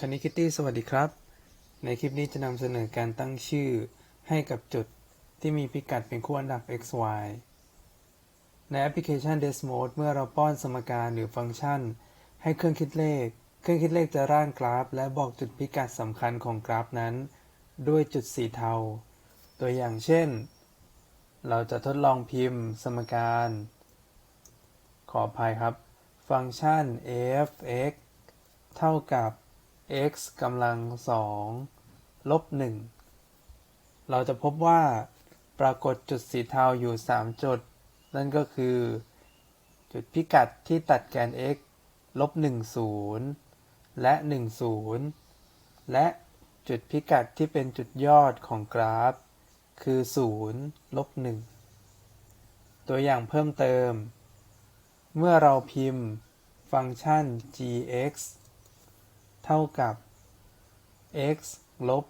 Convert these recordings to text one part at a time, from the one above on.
คณิคิตตี้สวัสดีครับ ในคลิปนี้จะนำเสนอการตั้งชื่อให้กับจุดที่มีพิกัดเป็นคู่อันดับ x y ในแอปพลิเคชัน Desmode เมื่อเราป้อนสมการหรือฟังก์ชัน ให้เครื่องคิดเลข เครื่องคิดเลขจะร่างกราฟ และบอกจุดพิกัดสำคัญของกราฟนั้น ด้วยจุดสีเทา ตัวอย่างเช่น เราจะทดลองพิมพ์ สมการ ขออภัยครับ ฟังก์ชัน f(x) เท่ากับ x กำลังสองลบหนึ่งเราจะพบว่าปรากฏจุดสีเทาอยู่ 3 จุด นั่นก็คือ จุดพิกัดที่ตัดแกน x ลบ1 0 และ 1 0 และจุดพิกัดที่เป็นจุดยอดของกราฟ คือ 0 ลบ 1 ตัวอย่างเพิ่มเติม เมื่อเราพิมพ์ ฟังก์ชัน gx เท่ากับ x ลบ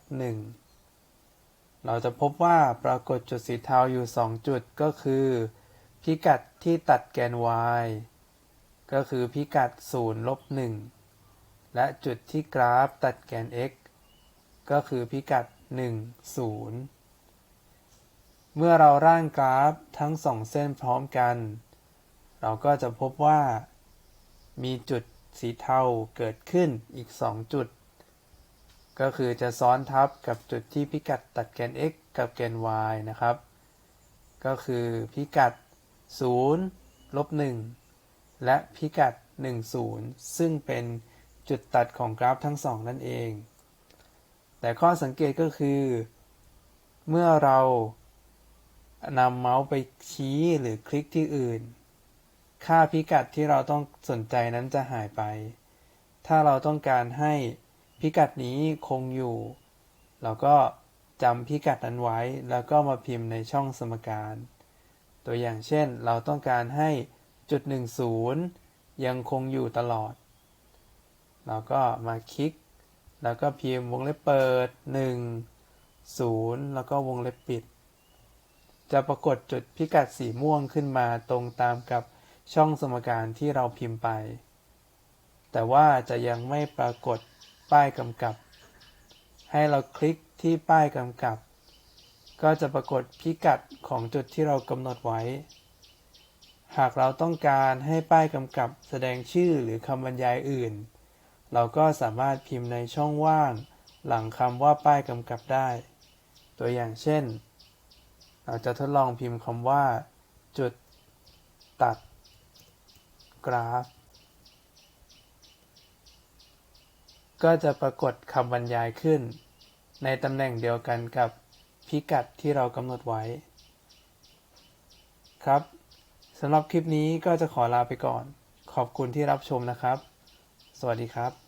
1 เราจะพบว่าปรากฏจุดสีเทาอยู่ 2 จุดก็คือ พิกัดที่ตัดแกน y ก็คือพิกัด 0 ลบ 1 และจุดที่กราฟตัดแกน x ก็คือพิกัด 1 0 เมื่อเราร่างกราฟทั้งสองเส้นพร้อมกัน เราก็จะพบว่า มีจุด สีเทาเกิดขึ้นอีก 2 จุด ก็คือจะซ้อนทับกับจุดที่พิกัดตัดแกน x กับแกน y นะครับ ก็คือพิกัด 0 ลบ 1 และพิกัด 1 0 ซึ่งเป็นจุดตัดของกราฟทั้งสองนั่นเอง แต่ข้อสังเกตก็คือ เมื่อเรานำเมาส์ไปชี้หรือคลิกที่อื่น ค่าพิกัดที่เราต้องสนใจนั้นจะหายไป ถ้าเราต้องการให้พิกัดนี้คงอยู่ เราก็จำพิกัดนั้นไว้ แล้วก็มาพิมพ์ในช่องสมการ ตัวอย่างเช่น เราต้องการให้จุด10 ยังคงอยู่ตลอด เราก็มาคลิก แล้วก็พิมพ์วงเล็บเปิด 1 0 แล้วก็วงเล็บปิด จะปรากฏจุดพิกัดสีม่วงขึ้นมาตรงตามกับ ช่องสมการที่เราพิมพ์ไป แต่ว่าจะยังไม่ปรากฏป้ายกำกับ ให้เราคลิกที่ป้ายกำกับ ก็จะปรากฏพิกัดของจุดที่เรากำหนดไว้ หากเราต้องการให้ป้ายกำกับแสดงชื่อหรือคำบรรยายอื่น เราก็สามารถพิมพ์ในช่องว่าง หลังคำว่าป้ายกำกับได้ ตัวอย่างเช่น เราจะทดลองพิมพ์คำว่า จุดตัด กราฟ ก็จะปรากฏคำบรรยายขึ้น ในตำแหน่งเดียวกันกับพิกัดที่เรากำหนดไว้ ครับสำหรับคลิปนี้ก็จะขอลาไปก่อน ขอบคุณที่รับชมนะครับ สวัสดีครับ